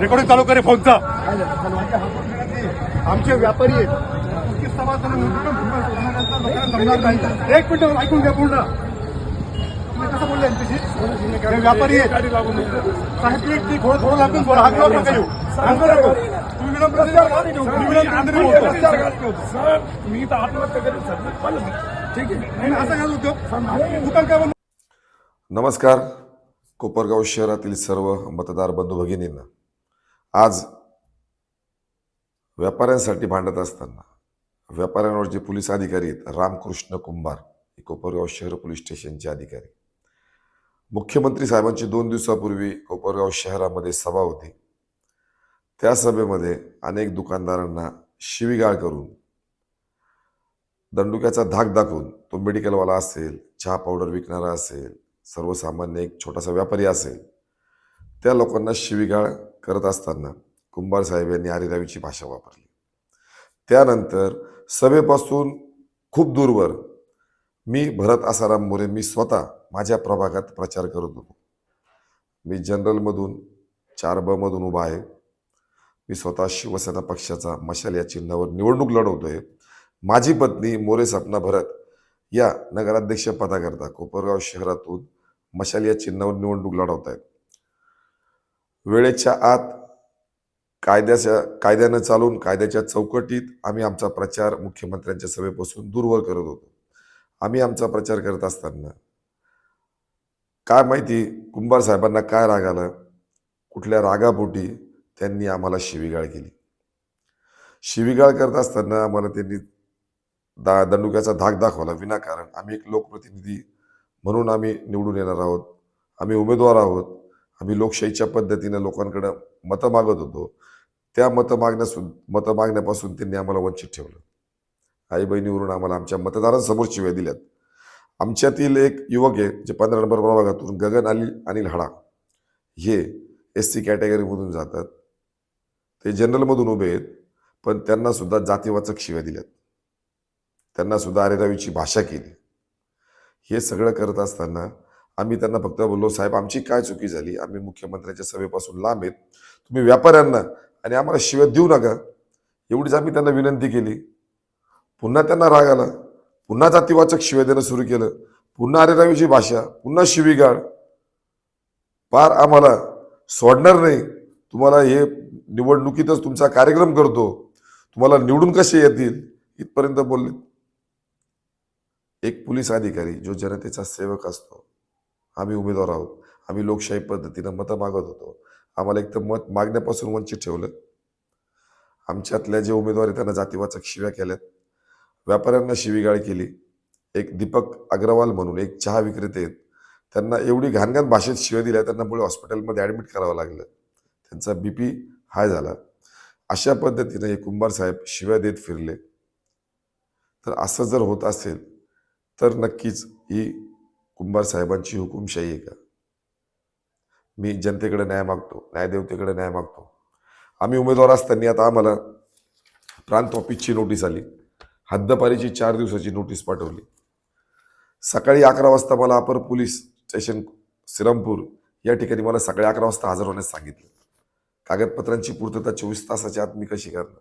Recording चालू करे फोनचा आमचे व्यापारी आहेत. एक मिनिट ऐकून घ्या पूर्ण. तुम्ही कसं बोलले यांच्याशी? व्यापारी आहेत. साहेब ते- थोडं थोडं लागून बोला. हात नका येऊ हात मी तर आत्महत्या सर. ठीक आहे. असं काय बंद नमस्कार. कोपरगाव शहरातील सर्व मतदार बंधू भगिनींना आज व्यापाऱ्यांसाठी भांडत असताना व्यापाऱ्यांवर जे पोलीस अधिकारी आहेत रामकृष्ण कुंभार हे कोपरगाव शहर पोलीस स्टेशनचे अधिकारी. मुख्यमंत्री साहेबांची दोन दिवसापूर्वी कोपरगाव शहरामध्ये सभा होती. त्या सभेमध्ये अनेक दुकानदारांना शिवीगाळ करून दंडुक्याचा धाक दाखवून तो मेडिकलवाला असेल चहा पावडर विकणारा असेल सर्वसामान्य एक छोटासा व्यापारी असेल त्या लोकांना शिवीगाळ करत असताना कुंभार साहेब यांनी आरेरावीची भाषा वापरली. त्यानंतर सभेपासून खूप दूरवर मी भरत आसाराम मोरे मी स्वतः माझ्या प्रभागात प्रचार करत होतो. मी जनरलमधून चार ब मधून उभा आहे. मी स्वतः शिवसेना पक्षाचा मशाल या चिन्हावर निवडणूक लढवतोय. माझी पत्नी मोरे सपना भरत या नगराध्यक्ष पदाकरता कोपरगाव शहरातून मशाल या चिन्हावर निवडणूक लढवत आहेत. वेळेच्या आत कायद्याच्या कायद्यानं चालून कायद्याच्या चौकटीत आम्ही आमचा प्रचार मुख्यमंत्र्यांच्या सभेपासून दूरवर करत होतो. आम्ही आमचा प्रचार करत असताना काय माहिती कुंभार साहेबांना काय राग आला? कुठल्या रागापोटी त्यांनी आम्हाला शिवीगाळ केली. शिवीगाळ करत असताना आम्हाला त्यांनी दा दंडुक्याचा धाक दाखवला. विनाकारण आम्ही एक लोकप्रतिनिधी म्हणून आम्ही निवडून येणार आहोत. आम्ही उमेदवार आहोत. आम्ही लोकशाहीच्या पद्धतीनं लोकांकडं मतं मागत होतो. त्या मतं मागण्यासून मतं मागण्यापासून त्यांनी आम्हाला वंचित ठेवलं. आई बहिणीवरून आम्हाला आमच्या मतदारांसमोर शिव्या दिल्यात. आमच्यातील एक युवक आहे जे पंधरा नंबर प्रभागातून गगन अली अनिल हाडा. हे एस सी कॅटेगरीमधून जातात. ते जनरलमधून उभे आहेत पण त्यांनासुद्धा जातीवाचक शिव्या दिल्यात. त्यांनासुद्धा अरेरावीची भाषा केली. हे सगळं करत असताना आम्ही त्यांना फक्त बोललो साहेब आमची काय चुकी झाली? आम्ही मुख्यमंत्र्यांच्या सभेपासून लांब आहेत. तुम्ही व्यापाऱ्यांना आणि आम्हाला शिव्या देऊ नका. एवढीच आम्ही त्यांना विनंती केली. पुन्हा त्यांना राग आला. पुन्हा जातीवाचक शिव्या देणं सुरू केलं. पुन्हा अरेरावीची भाषा पुन्हा शिवीगाळ. पार आम्हाला सोडणार नाही. तुम्हाला हे निवडणुकीतच तुमचा कार्यक्रम करतो. तुम्हाला निवडून कसे येतील? इथपर्यंत बोलले. एक पोलीस अधिकारी जो जनतेचा सेवक असतो. आम्ही उमेदवार आहोत. आम्ही लोकशाही पद्धतीनं मतं मागत होतो. आम्हाला एक तर मत मागण्यापासून वंचित ठेवलं. आमच्यातल्या जे उमेदवार आहेत त्यांना जातीवाचक शिव्या केल्यात. व्यापाऱ्यांना शिवीगाळ केली. एक दीपक अग्रवाल म्हणून एक चहा विक्रेते आहेत. त्यांना एवढी घाणघाण भाषेत शिव्या दिल्या त्यांना पुढे हॉस्पिटलमध्ये ॲडमिट करावं लागलं. त्यांचा बी पी हाय झाला. अशा पद्धतीनं हे कुंभार साहेब शिव्या देत फिरले. तर असं जर होत असेल तर नक्कीच ही कुंभार साहेबांची हुकुमशाही आहे का? मी जनतेकडे न्याय मागतो न्यायदेवतेकडे न्याय मागतो. आम्ही उमेदवार असताना आता आम्हाला प्रांत ऑफिसची नोटीस आली. हद्दपारीची चार दिवसाची नोटीस पाठवली. सकाळी अकरा वाजता मला अपर पोलीस स्टेशन श्रीरामपूर या ठिकाणी मला सकाळी अकरा वाजता हजर होण्यास सांगितलं. कागदपत्रांची पूर्तता चोवीस तासाच्या आत मी कशी करणार?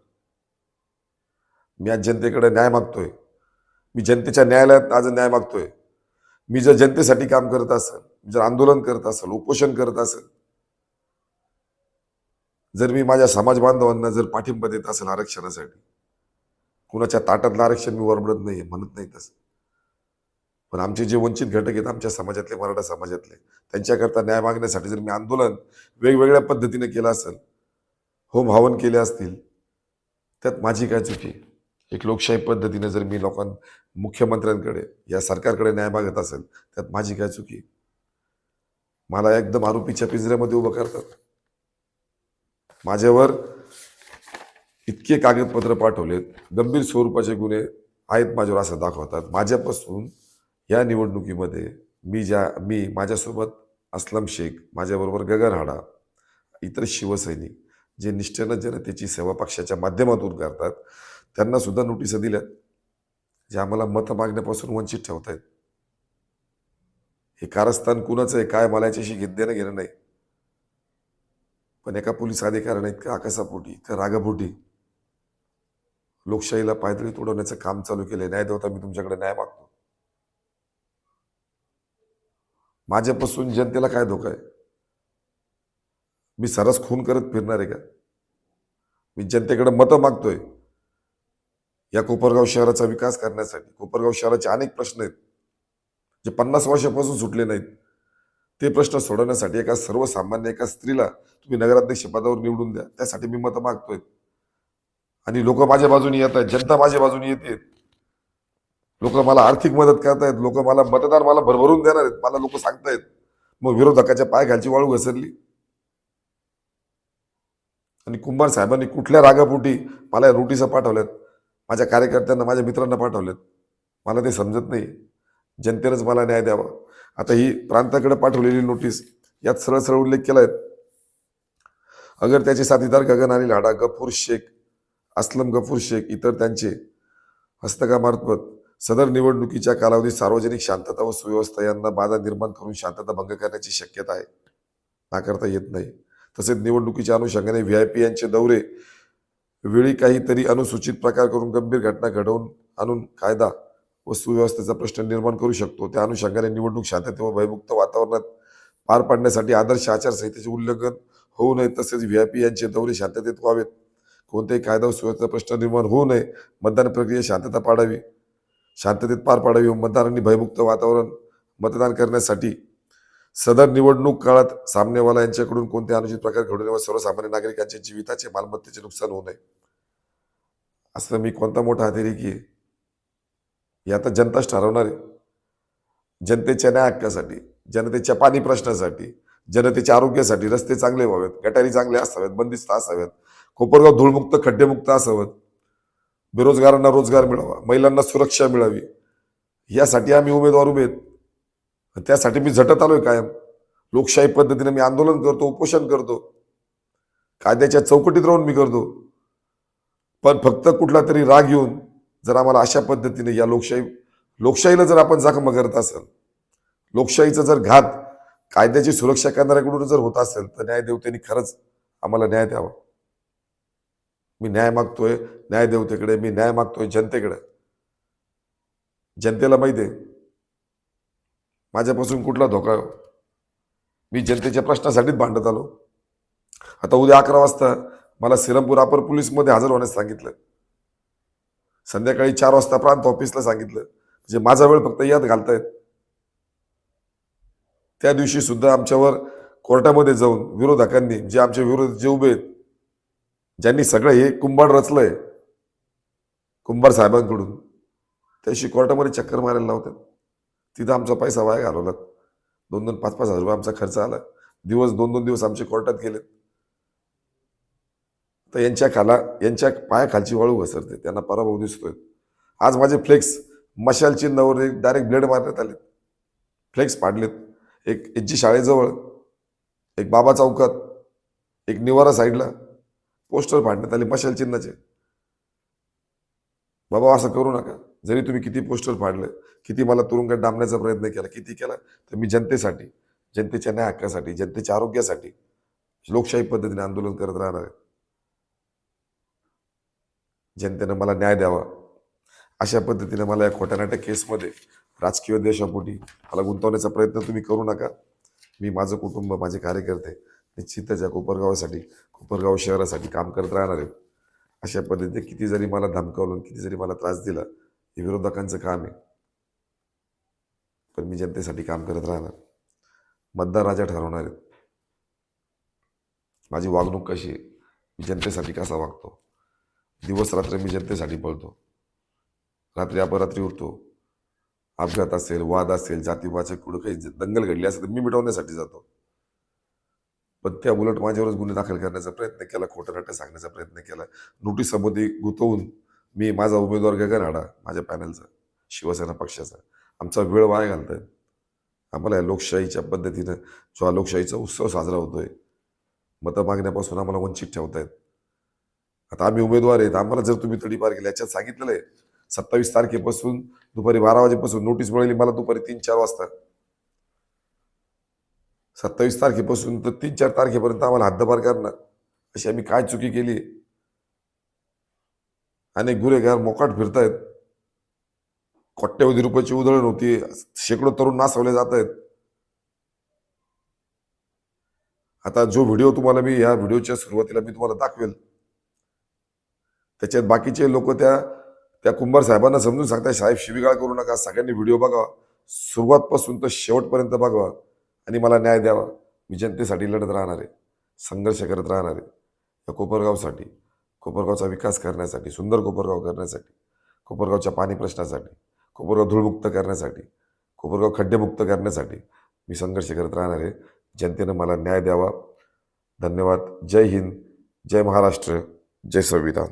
मी आज जनतेकडे न्याय मागतोय. मी जनतेच्या न्यायालयात आज न्याय मागतोय. मी जर जनतेसाठी काम करत असेल जर आंदोलन करत असेल उपोषण करत असेल जर मी माझ्या समाज बांधवांना जर पाठिंबा देत असेल आरक्षणासाठी कुणाच्या ताटातलं आरक्षण मी वरबडत नाही म्हणत नाही तसं पण आमचे जे वंचित घटक आहेत आमच्या समाजातले मराठा समाजातले त्यांच्याकरता न्याय मागण्यासाठी जर मी आंदोलन वेगवेगळ्या पद्धतीने केलं असेल होम हवन केले असतील त्यात माझी काय चुकी एक लोकशाही पद्धतीने जर मी लोकां मुख्यमंत्र्यांकडे या सरकारकडे न्याय मागत असेल त्यात माझी काय चुकी मला एकदम आरोपीच्या पिंजऱ्यामध्ये उभं करतात. माझ्यावर इतके कागदपत्र पाठवलेत गंभीर स्वरूपाचे गुन्हे आहेत माझ्यावर असं दाखवतात. माझ्यापासून या निवडणुकीमध्ये मी ज्या मी माझ्यासोबत असलम शेख माझ्याबरोबर गगन हाडा इतर शिवसैनिक जे निष्ठेनं जनतेची सेवा पक्षाच्या माध्यमातून करतात त्यांना सुद्धा नोटिसा दिल्यात. जे आम्हाला मतं मागण्यापासून वंचित ठेवतायत. हे कारस्थान कुणाचं आहे काय मला याच्याशी घेत देणं घेणं नाही. पण एका पोलीस अधिकाऱ्याने इतक्या आकाशापोटी इतक्या रागापोटी लोकशाहीला पायदळी तोडवण्याचं काम चालू केलंय. न्याय देवता मी तुमच्याकडे न्याय मागतो. माझ्यापासून जनतेला काय धोका आहे? मी सरस खून करत फिरणार आहे का? मी जनतेकडे मतं मागतोय. या कोपरगाव शहराचा विकास करण्यासाठी. कोपरगाव शहराचे अनेक प्रश्न आहेत जे पन्नास वर्षापासून सुटले नाहीत. ते प्रश्न सोडवण्यासाठी एका सर्वसामान्य एका स्त्रीला तुम्ही नगराध्यक्ष पदावर निवडून द्या. त्यासाठी मी मतं मागतोय. आणि लोक माझ्या बाजूने येत आहेत जनता माझ्या बाजूने येते. लोक मला आर्थिक मदत करतायत लोक मला मतदार मला भरभरून देणार आहेत मला लोक सांगतायत. मग विरोधकाच्या पाय घालची वाळू घसरली. आणि कुंभार साहेबांनी कुठल्या रागापोटी मला या नोटिसा पाठवल्यात? माझ्या कार्यकर्त्यांना माझ्या मित्रांना पाठवलेत. मला ते समजत नाही. जनतेनंच मला न्याय द्यावा. आता ही प्रांताकडे पाठवलेली नोटीस यात सरळ सरळ उल्लेख केलाय अगर त्याचे साथीदार गगन आणि लाडा गफूर शेख असलम गफूर शेख इतर त्यांचे हस्तकामार्फत सदर निवडणुकीच्या कालावधीत सार्वजनिक शांतता व सुव्यवस्था यांना बाधा निर्माण करून शांतता भंग करण्याची शक्यता आहे. नाकारता येत नाही. तसेच निवडणुकीच्या अनुषंगाने व्ही आय पी यांचे दौरे वेळी काहीतरी अनुसूचित प्रकार करून गंभीर घटना घडवून आणून कायदा व सुव्यवस्थेचा प्रश्न निर्माण करू शकतो. त्या अनुषंगाने निवडणूक शांतते व भयमुक्त वातावरणात पार पाडण्यासाठी आदर्श आचारसंहितेचे उल्लंघन होऊ नये तसेच व्ही आय पी यांचे दौरे शांततेत व्हावेत. कोणत्याही कायदा व सुव्यवस्थेचा प्रश्न निर्माण होऊ नये मतदान प्रक्रिया शांतता पाडावी. शांततेत पार पाडावी व मतदारांनी भयमुक्त वातावरण मतदान करण्यासाठी सदर निवडणूक काळात सामनेवाला यांच्याकडून कोणते अनुचित प्रकार घडू नये व सर्वसामान्य नागरिकांच्या जीविताचे मालमत्तेचे नुकसान होऊ नये? असं मी कोणता मोठा अतिरेकी आहे? हे आता जनताच ठरवणार आहे. जनतेच्या न्याय हक्कासाठी जनतेच्या पाणी प्रश्नासाठी जनतेच्या आरोग्यासाठी रस्ते चांगले व्हावेत गटारी चांगले असावेत बंदिस्त असावेत कोपरगाव धूळमुक्त खड्डेमुक्त असावेत बेरोजगारांना रोजगार मिळावा महिलांना सुरक्षा मिळावी यासाठी आम्ही उमेदवार उभे आहेत. त्यासाठी मी झटत आलोय कायम. लोकशाही पद्धतीने मी आंदोलन करतो उपोषण करतो. कायद्याच्या चौकटीत राहून मी करतो. पण फक्त कुठला तरी राग येऊन जर आम्हाला अशा पद्धतीने या लोकशाही लोकशाहीला जर आपण जखम करत असेल लोकशाहीचा जर घात कायद्याची सुरक्षा करणाऱ्याकडून जर होत असेल तर न्यायदेवतेने खरंच आम्हाला न्याय द्यावा. मी न्याय मागतोय न्यायदेवतेकडे मी न्याय मागतोय जनतेकडे. जनतेला माहिती आहे माझ्यापासून कुठला धोका मी जनतेच्या प्रश्नासाठीच भांडत आलो. आता उद्या अकरा वाजता मला सिरमपूर अपर पोलीसमध्ये हजर होण्यास सांगितलं. संध्याकाळी चार वाजता प्रांत ऑफिसला सांगितलं. म्हणजे माझा वेळ फक्त यात घालतायत. त्या दिवशी सुद्धा आमच्यावर कोर्टामध्ये जाऊन विरोधकांनी जे आमच्या विरोध जे उभे आहेत ज्यांनी सगळं हे कुंभार रचलंय कुंभार साहेबांकडून त्याशी कोर्टामध्ये चक्कर मारायला लावतात. तिथं आमचा पैसा वाया घालवला. दोन दोन पाच पाच हजार रुपये आमचा खर्च आला. दिवस दोन दोन दिवस आमचे कोर्टात गेले तर यांच्या खाला यांच्या पायाखालची वाळू घसरते. त्यांना पराभव दिसतोय. आज माझे फ्लेक्स मशाल चिन्हावर डायरेक्ट ब्लेड मारण्यात आले फ्लेक्स पाडलेत एक एच शाळेजवळ एक बाबा चौकात एक निवारा साईडला पोस्टर फाडण्यात आले मशाल चिन्हाचे. बाबा असं करू नका. जरी तुम्ही किती पोस्टर फाडले किती मला तुरुंगात डांबण्याचा प्रयत्न केला किती केला तर मी जनतेसाठी जनतेच्या न्याय हक्कासाठी जनतेच्या आरोग्यासाठी लोकशाही पद्धतीने आंदोलन करत राहणार आहे. जनतेनं मला न्याय द्यावा. अशा पद्धतीने मला या खोट्या नाट्या केसमध्ये राजकीय देशापोटी मला गुंतवण्याचा प्रयत्न तुम्ही करू नका. मी माझं कुटुंब माझे कार्यकर्ते निश्चितच या कोपरगावासाठी कोपरगाव शहरासाठी काम करत राहणार आहे. अशा पद्धतीने किती जरी मला धमकावलं किती जरी मला त्रास दिला हे विरोधकांचं काम आहे. पण मी जनतेसाठी काम करत राहणार. मतदार राजा ठरवणार आहेत. माझी वागणूक कशी आहे? मी जनतेसाठी कसा वागतो? दिवस रात्र मी जनतेसाठी पळतो रात्री अपरात्री उठतो. अपघात असेल वाद असेल जातीवाचक कुठं काही दंगल घडली असेल तर मी मिटवण्यासाठी जातो. पण त्या उलट माझ्यावरच गुन्हे दाखल करण्याचा प्रयत्न केला खोटं नाटं सांगण्याचा प्रयत्न केला. नोटीसमध्ये गुंतवून मी माझा उमेदवार गगन आडा माझ्या पॅनलचा शिवसेना पक्षाचा. आमचा वेळ वाया घालतायत आम्हाला या लोकशाहीच्या पद्धतीनं जो हा लोकशाहीचा उत्सव साजरा होतोय मतं मागण्यापासून आम्हाला वंचित ठेवतायत. आता आम्ही उमेदवार आहेत. आम्हाला जर तुम्ही तडीपार केली याच्यात सांगितलेलं आहे सत्तावीस तारखेपासून दुपारी बारा वाजेपासून नोटीस मिळाली मला दुपारी तीन चार वाजता. सत्तावीस तारखेपासून तर तीन चार तारखेपर्यंत आम्हाला हद्दपार करणार. अशी आम्ही काय चुकी केली अनेक गुन्हेगार मोकाट फिरतायत. कोट्यवधी रुपयाची उधळण होती. शेकडो तरुण नासवले जात आहेत आता जो व्हिडिओ तुम्हाला मी या व्हिडिओच्या सुरुवातीला मी तुम्हाला दाखवेल. त्याच्यात बाकीचे लोक त्या त्या कुंभार साहेबांना समजून सांगताय साहेब शिवीगाळ करू नका. सगळ्यांनी व्हिडिओ बघा सुरुवातपासून तर शेवटपर्यंत बघावा आणि मला न्याय द्यावा. मी जनतेसाठी लढत राहणार आहे. संघर्ष करत राहणार आहे. या कोपरगावसाठी. कोपरगावचा विकास करण्यासाठी सुंदर कोपरगाव करण्यासाठी कोपरगावच्या पाणी प्रश्नासाठी कोपरगाव धूळमुक्त करण्यासाठी कोपरगाव खड्डेमुक्त करण्यासाठी मी संघर्ष करत राहणार आहे. जनतेनं मला न्याय द्यावा. धन्यवाद. जय हिंद. जय महाराष्ट्र. जय संविधान.